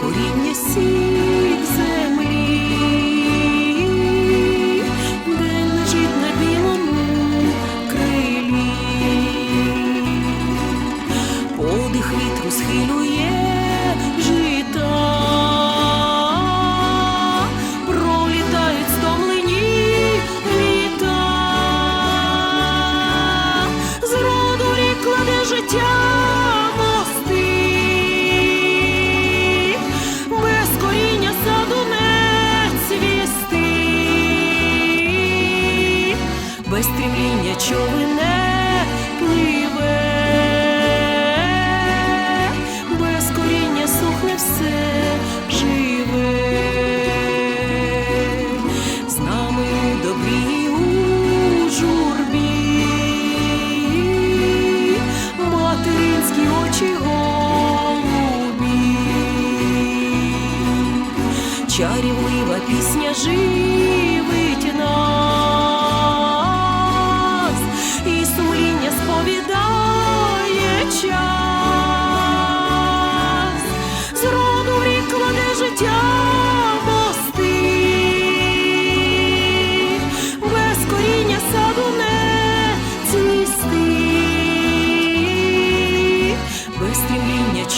коріння сік землі, де лежить на білому крилі, подих вітру схилює жита, пролітають стомлені літа, з роду життя. Без стрімління човине пливе, без коріння сухне все живе, з нами добрі у журбі, материнські очі голубі, чарівлива пісня живить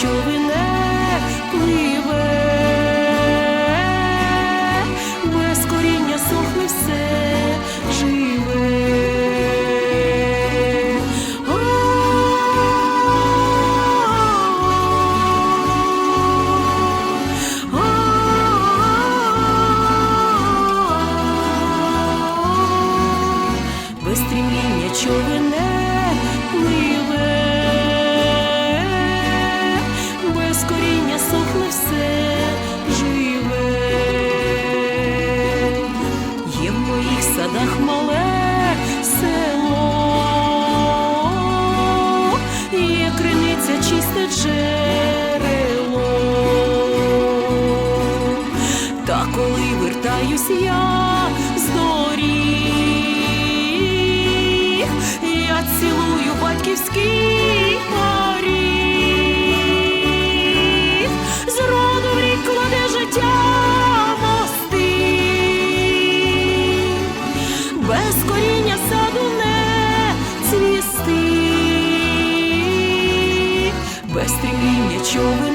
човине пливе, без коріння сохне все живе. Без стрімління човине пливе, Коли вертаюсь я з доріг, я цілую батьківський поріг, з роду в рік кладе життя мости, без коріння саду не цвісти, без стрімління човине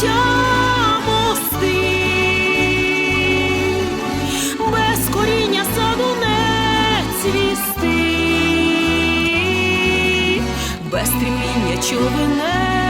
життя без коріння саду не цвісти, без стріміння човине